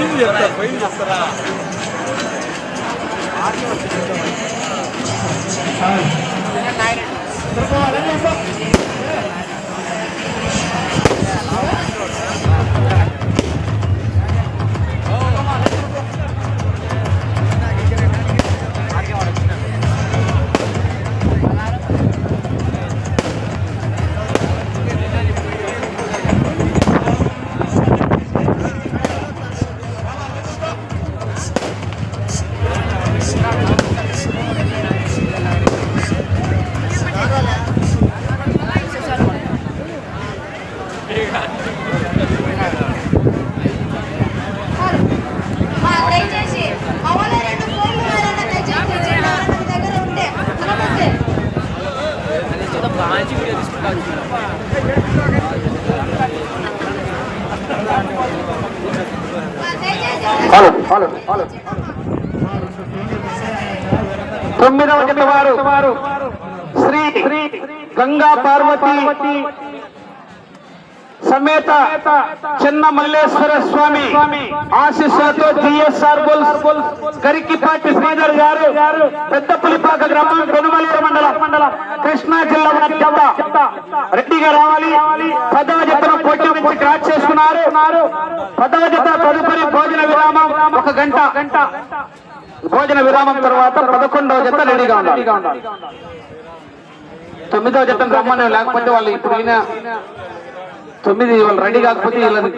వచ్చింది చెప్తారు పోయింది చెప్తారా ఆ, తొమ్మిదవ జత వారు శ్రీ శ్రీ గంగా పార్వతి సమేత చిన్న మల్లేశ్వర స్వామి ఆశీస్సులతో జిఎస్ఆర్ గరికిపాటి శ్రీధర్ గారు పెద్దపులిపాక గ్రామం కొనుమలేరు మండలం మండలం. కృష్ణా జిల్లా వారి జత రెడ్డిగా రావాలి. పదవ జతను పోటీ నుంచి క్రాచ్ చేసుకున్నారు. పదవ జత తదుపరి భోజన విరామం ఒక గంట. గంట భోజన విరామం తర్వాత పదకొండవ జత రెడీగా ఉండాలి. తొమ్మిదవ జత రమ్మని లేకపోతే వాళ్ళు ఇప్పుడు తొమ్మిది వాళ్ళు రెడీ కాకపోతే వీళ్ళని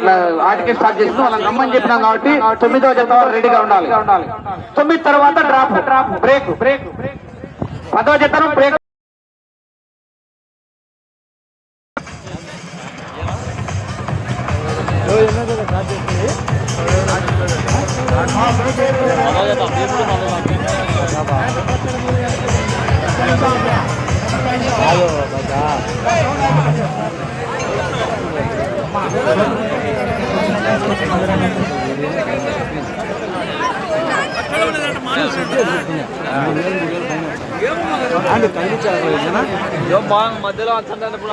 ఆటకే స్టార్ట్ చేసింది. వాళ్ళని రమ్మని చెప్పినాం కాబట్టి తొమ్మిదవ జత రెడీగా ఉండాలి. తొమ్మిది తర్వాత డ్రాప్ డ్రాప్ బ్రేక్. బ్రేక్ పదవ జతను బ్రేక్ బాగా మధ్యలో అంటున్నప్పుడు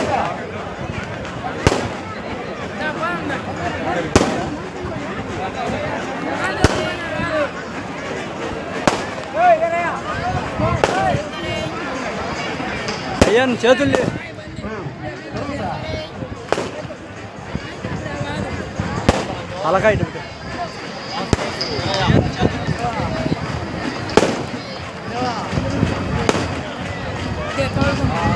Ayan, jadul ya. Halakay dulu. Yeah,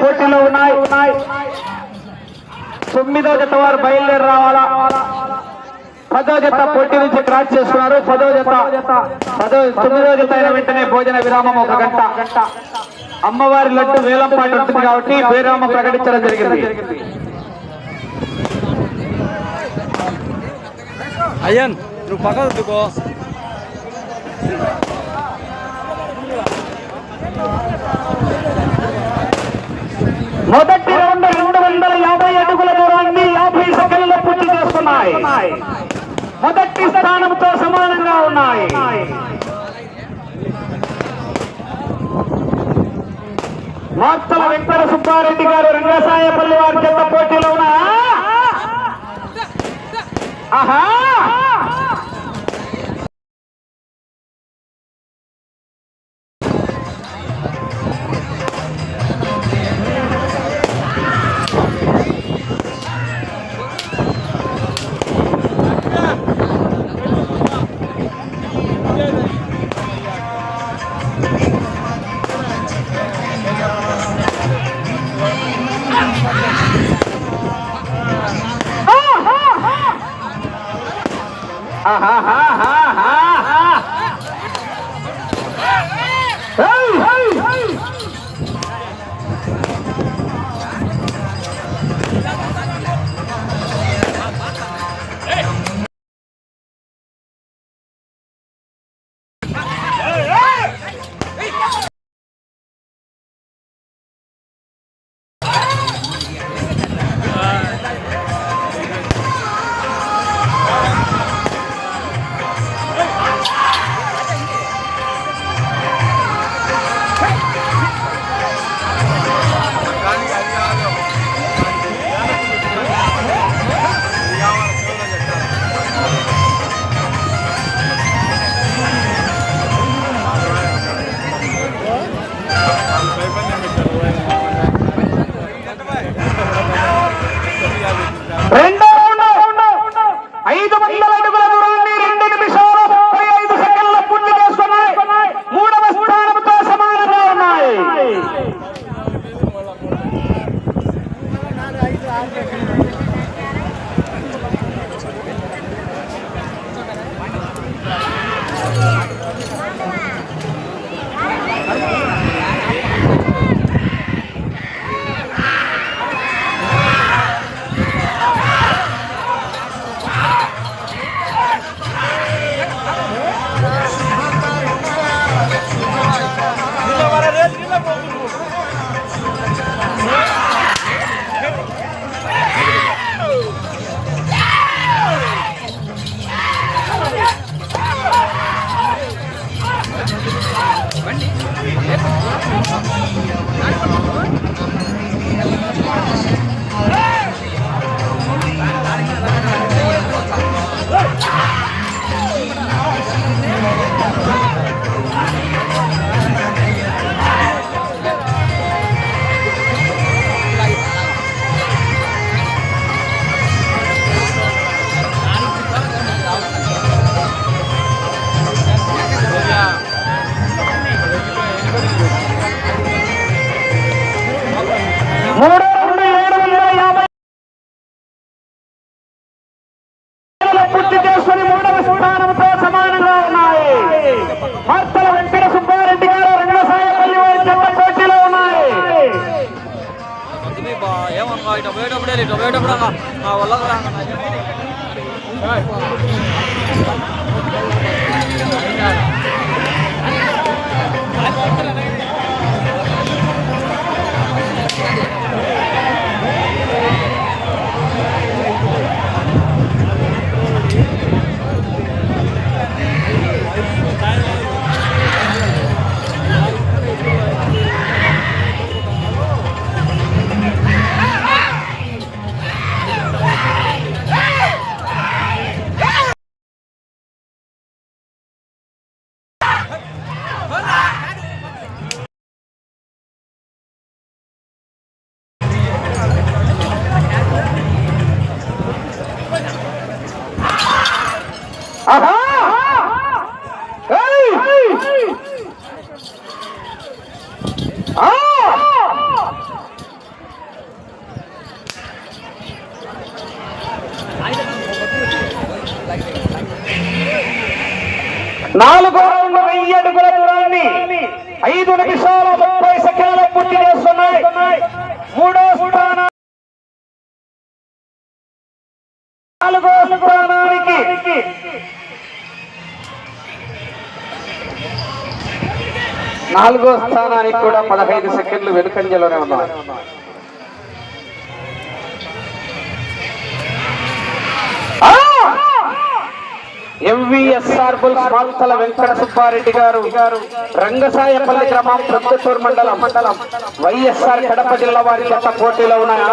పోటీలో ఉన్నాయి. ఉన్నాయి తొమ్మిదవ జత వారు బయలుదేరి రావాలా? పదో జత పోటీ నుంచి క్రాస్ చేస్తున్నారు పదో జత పదో తొమ్మిదో జత అయిన వెంటనే భోజన విరామం ఒక గంట. అమ్మవారి లడ్డు వేలం పాటు ఉంటుంది కాబట్టి విరామం ప్రకటించడం జరిగింది. అయ్యన్ నువ్వు పక్కకు మొదటి రౌండ్ రెండు వందల యాభై అడుగుల దూరాన్ని యాభై సెకండ్ల పూర్తి చేస్తున్నాయి. మొదటి స్థానంతో సమానంగా ఉన్నాయి. మార్తల వెంకట సుబ్బారెడ్డి గారు రంగసాయపల్లి వారి చెత్త పోటీలో ఉన్నా ఆహా! నాలుగో రౌండ్ వెయ్యి అడుగుల దూరాన్ని ఐదు నిమిషాల ముప్పై సెకండ్ల పూర్తి చేస్తున్నాయి మూడో స్థానం నాలుగో స్థానానికి నాలుగో స్థానానికి కూడా పదహైదు సెకండ్లు వెనుకంజలోనే ఉన్నాయి ఆ! ఎంవిఎస్ఆర్ బుల్ మాల్తల వెంకట సుబ్బారెడ్డి గారు రంగసాయపల్లి గ్రామం ప్రొద్దుటూరు మండలం మండలం వైఎస్ఆర్ కడప జిల్లా వారి చెత్త పోటీలో ఉన్నాయా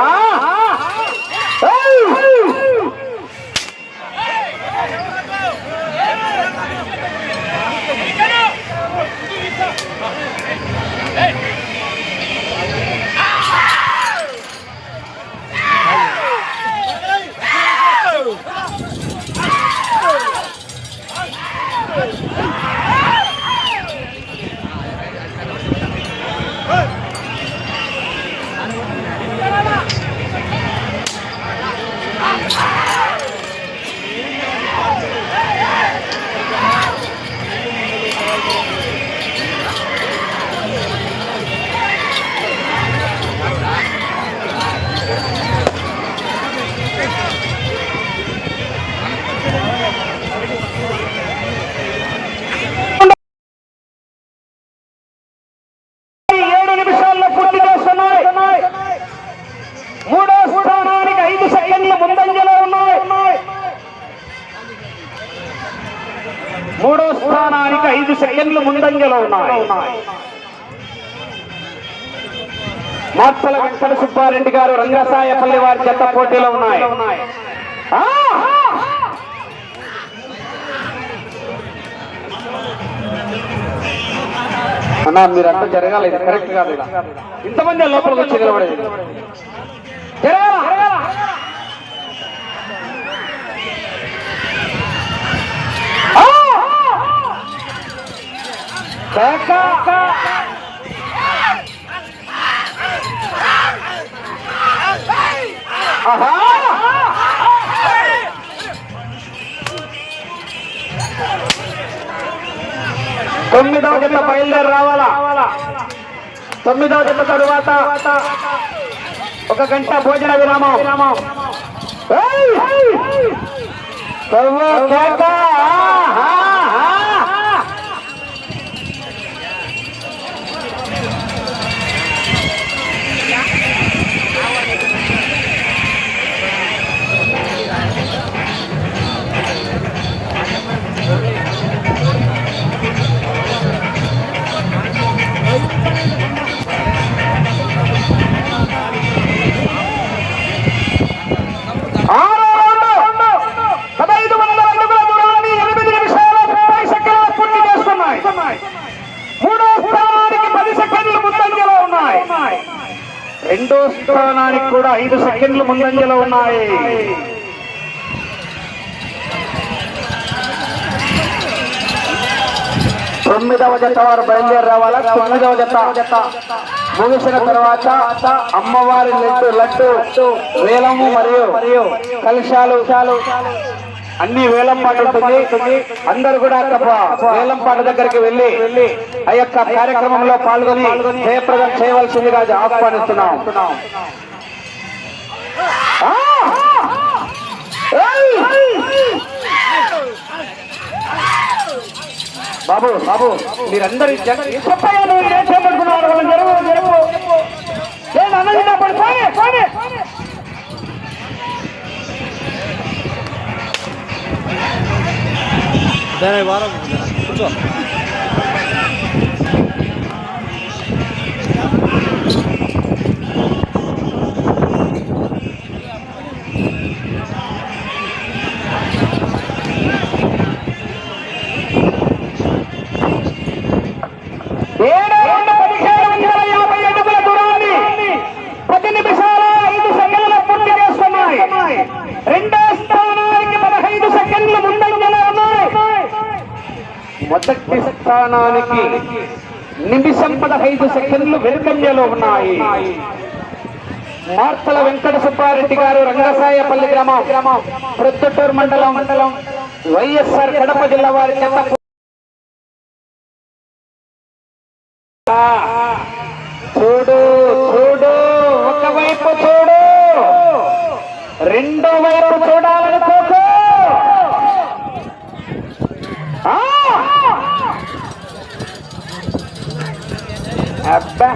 సెకండ్లు ముందంజలో ఉన్నాయి. మార్తల వెంకట సుబ్బారెడ్డి గారు రంగసాయపల్లి వారి చెత్త పోటీలో ఉన్నాయి. ఆ! అన్నా మీరంతా జరగాలి కరెక్ట్ కాదు ఇంతమంది లోపలికి వచ్చి నిలబడేది జరగాల జరగాల ఆ! కేక! ఆహా! తొమ్మిదవ జత బయలుదేరి రావాలా? తొమ్మిదవ జత తరువాత ఒక గంట భోజన విరామం! కవ్వ రెండో స్థానానికి కూడా ఐదు సెకండ్లు ముందంజలో ఉన్నాయి. తొమ్మిదవ జత వారు బయలుదేరి రావాలా? తొమ్మిదవ జత. ముగిసిన తర్వాత అమ్మవారి లడ్డు లడ్డు వేలము మరియు మరియు కలశాలు. అన్ని వేలం పాటలుతుంది అందరు కూడా వేలం పాట దగ్గరికి వెళ్ళి ఆ యొక్క కార్యక్రమంలో పాల్గొని జయప్రదం చేయవలసిందిగా ఆహ్వానిస్తున్నాం. బాబు బాబు మీరందరూ జగ- చెప్పయ్యా జరుగు జరుగు. లేదు అన్నది 내내 말하고 그냥 그죠? స్థానానికి నిమిషం పదహైదు సెకండ్లు వెనుకంజలో ఉన్నాయి. మార్తల వెంకట సుబ్బారెడ్డి గారు రంగసాయపల్లి గ్రామం గ్రామం ప్రొద్దుటూరు మండలం మండలం వైఎస్ఆర్ కడప జిల్లా వారి చెత్త చూడు చూడు ఒకవైపు చూడు రెండో వైపు చూడు. அப்பா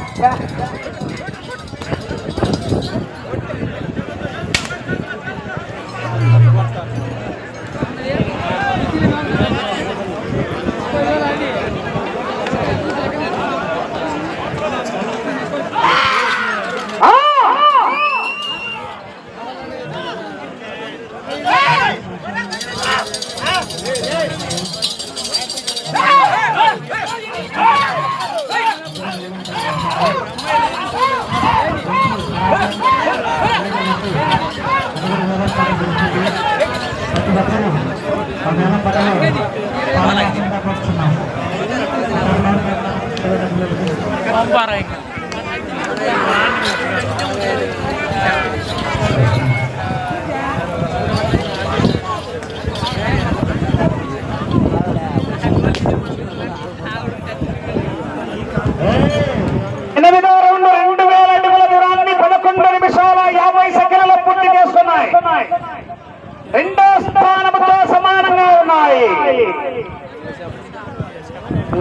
ঘটানোর তারা চিন্তা করছে না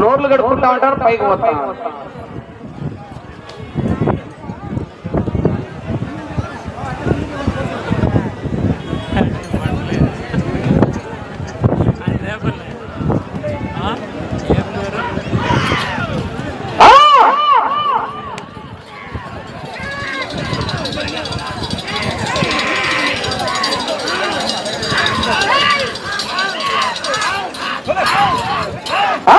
నోర్లు గడుపుకుంటా ఉంటారు పైకి పోతా ఉంటారు. ఆ! ఆ! ఆ!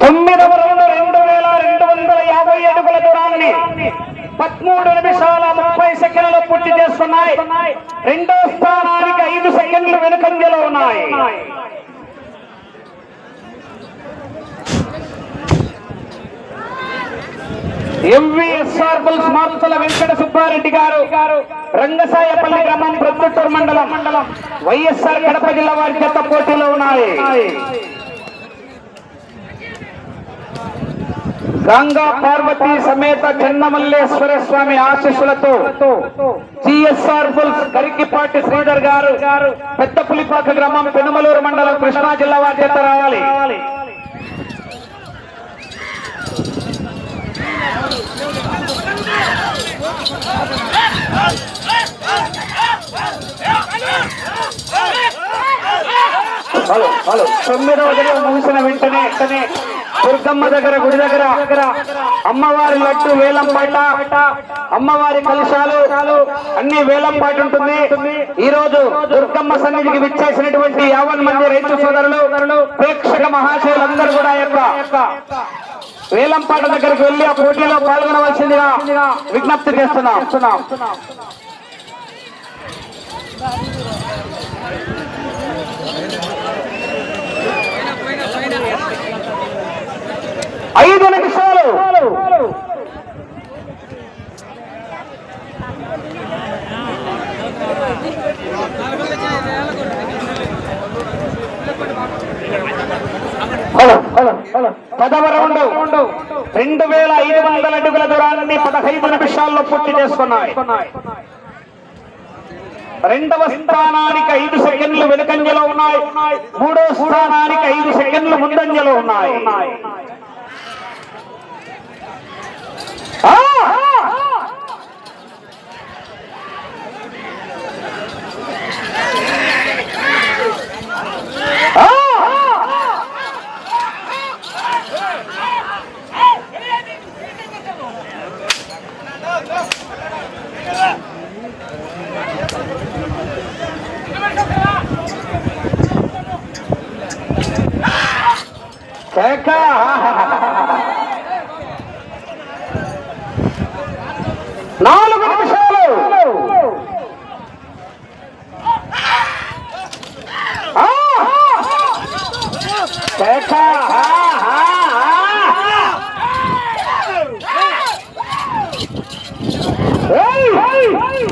తొమ్మిదవ రౌండ్ రెండు వేల రెండు వందల యాభై అడుగుల దూరాన్ని పదమూడు నిమిషాల ముప్పై సెకండ్లు పూర్తి చేస్తున్నాయి రెండో స్థానానికి ఐదు సెకండ్లు వెనుకంజలో ఉన్నాయి ఎంవీఎస్ఆర్ బుల్స్ వెంకట సుబ్బారెడ్డి గారు రంగసాయపల్లి గ్రామం ప్రొద్దుటూరు మండలం. మండలం వైఎస్ఆర్ కడప జిల్లా వారి చేత పోటీలో ఉన్నాయి. గంగా పార్వతి సమేత చెన్నమల్లేశ్వర స్వామి ఆశీస్సులతో జిఎస్ఆర్ బుల్స్ కరికిపాటి శ్రీధర్ గారు పెద్ద పులిపాక గ్రామం పెనుమలూరు మండలం కృష్ణా జిల్లా వారి చేత రావాలి. Hello hello. తొమ్మిదవ దినం ముగిసిన వెంటనే వెంటనే దుర్గమ్మ దగ్గర గుడి దగ్గర దగ్గర అమ్మవారి లడ్డు వేలం పాట. అమ్మవారి కలుషాలు అన్ని వేలం పాట ఉంటుంది. ఈ రోజు దుర్గమ్మ సన్నిధికి విచ్చేసినటువంటి యావన్ మంది రైతు సోదరులు ప్రేక్షక మహాశయులందరూ కూడా యొక్క వేలంపాట దగ్గరకు వెళ్ళి ఆ పోటీలో పాల్గొనవలసిందిగా విజ్ఞప్తి చేస్తున్నాం. ఐదు నిమిషాలు హలో హలో హలో పదవ రౌండ్. రెండు వేల ఐదు వందల అడుగుల దూరాన్ని పదహైదు నిమిషాల్లో పూర్తి చేసుకున్నాయి. రెండవ స్థానానికి ఐదు సెకండ్లు వెనుకంజలో ఉన్నాయి. మూడో స్థానానికి ఐదు సెకండ్లు ముందంజలో ఉన్నాయి ఆ! ఆ! కేక! నాలుగు నిమిషాలు ఆ! కేక! ఆ! ఆ! ఆ! ఏయ్! ఏయ్!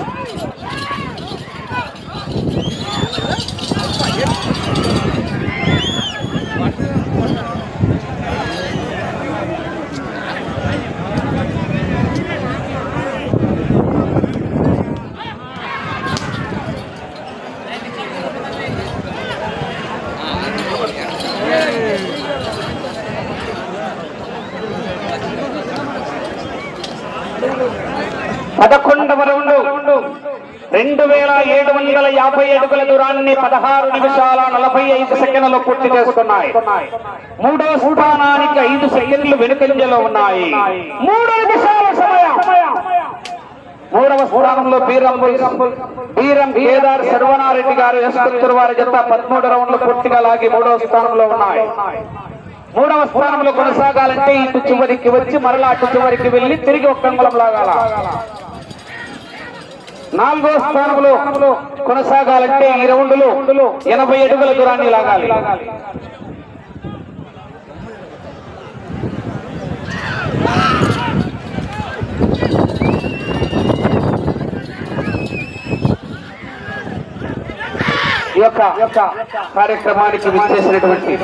పదకొండవ రౌండ్ రెండు వేల ఏడు వందల యాభై అడుగుల దూరాన్ని పదహారు నిమిషాల నలభై ఐదు సెకండ్లు పూర్తి చేస్తున్నాయి. మూడో స్థానానికి ఐదు సెకండ్లు వెనుకంజలో ఉన్నాయి. మూడు నిమిషాల సమయం. మూడవ స్థానంలో బీరంబుల్ బీరం కేదార్ సర్వనారెడ్డి గారు ఎస్కొత్తూరు వారి జత పదమూడు రౌండ్లు పూర్తిగా లాగి మూడవ స్థానంలో ఉన్నాయి. మూడవ స్థానంలో కొనసాగాలంటే ఇటు చివరికి వచ్చి మరలా అటు చివరికి వెళ్ళి తిరిగి ఒక్కంగులం లాగాల? నాలుగో స్థానంలో కొనసాగాలంటే ఈ రౌండ్లు ఎనభై అడుగుల దూరాన్ని లాగాలి. ఈ యొక్క కార్యక్రమానికి విచ్చేసినటువంటి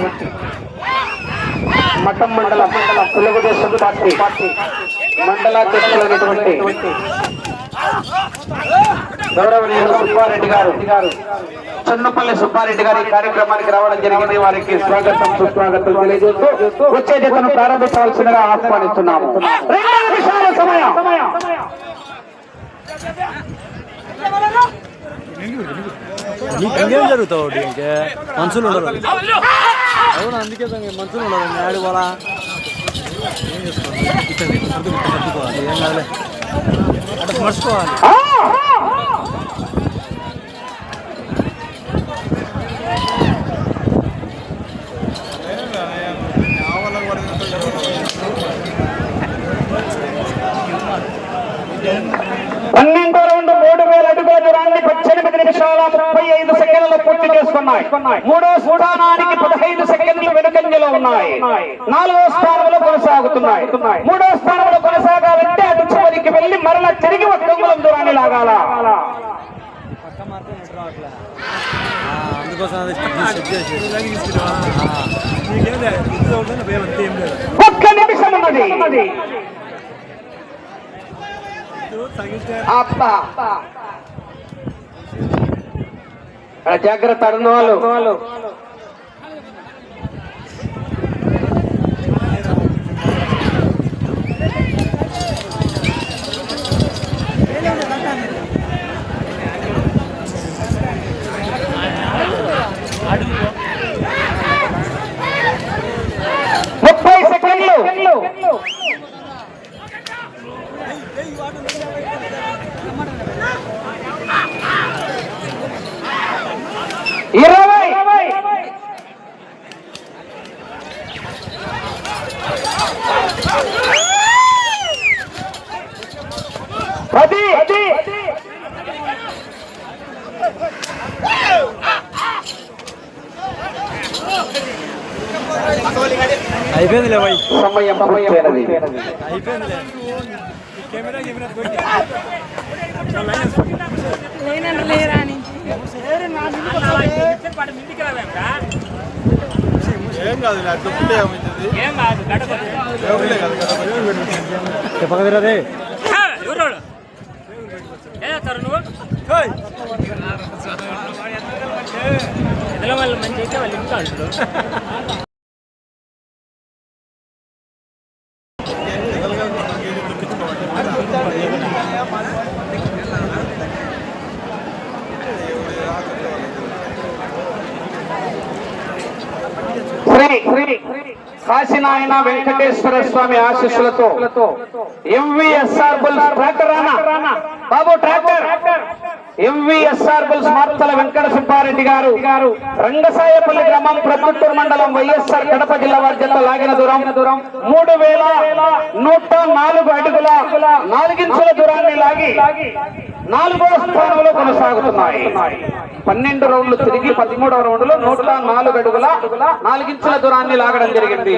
మఠం మండలం తెలుగుదేశం పార్టీ మండలాధ్యక్షులైనటువంటి గౌరవనీయులు సుబ్బారెడ్డి గారు. చెన్నపల్లి సుబ్బారెడ్డి గారు ఈ కార్యక్రమానికి రావడం జరిగింది. వారికి స్వాగతం సుస్వాగతం తెలియజేస్తూ వచ్చే జతను ప్రారంభించవలసిందిగా ఆహ్వానిస్తున్నాము. రెండు నిమిషాల సమయం. ఇంకేం జరుగుతావు ఇంకే? మనుషులు ఉండరు. అవును? అందుకే మనుషులు ఉండరు. ఆడు వాళ్ళ ఏం చేసుకోవాలి ఇక్కడ సర్దు ఏం కాదులే. మర్చిపోవాలి పన్నెండో రౌండ్ మూడు వేల అడుగుల దూరాన్ని పద్దెనిమిది నిమిషాల ముప్పై ఐదు సెకండ్లు పూర్తి చేసుకున్నాయి. మూడో స్థానానికి పదహైదు సెకండ్లు వెనుకంజలో ఉన్నాయి. నాలుగో స్థానంలో కొనసాగుతున్నాయి. మూడో స్థానంలో కొనసాగ అటు చివరికి వెళ్ళి మరలా తిరిగి ఒక అంగుళం దూరాన్ని లాగాల పక్క మార్గం ఇటు రావట్లే ఆ, అందుకోసం చేసి ఒక్క నిమిషం ఉన్నది జాగ్రత్త అడున్న వాళ్ళు. కదా పక్కదిరాదే ఎవరోడు ఏ చేస్తారు నువ్వు ఎదుల వాళ్ళు మంచి అయితే వాళ్ళు ఇంకా అంటారు శ్రీ శ్రీ కాశీనాయన వెంకటేశ్వర స్వామి ఆశీస్సులతో MVSR bulls tractor Rana Babu tractor. MVSR bulls Martala Venkata Subbareddy garu. Garu Rangasayapalli గ్రామం ప్రొద్దుటూరు మండలం వైఎస్ఆర్ కడప జిల్లా వారి జత లాగిన దూరం దూరం. మూడు వేల నూట నాలుగు అడుగుల నాలుగించుల దూరాన్ని లాగి నాలుగో స్థానంలో కొనసాగుతున్నాయి. పన్నెండు రౌండ్లు తిరిగి పదమూడవ రౌండ్లో నూట నాలుగు అడుగుల నాలుగించుల దూరాన్ని లాగడం జరిగింది.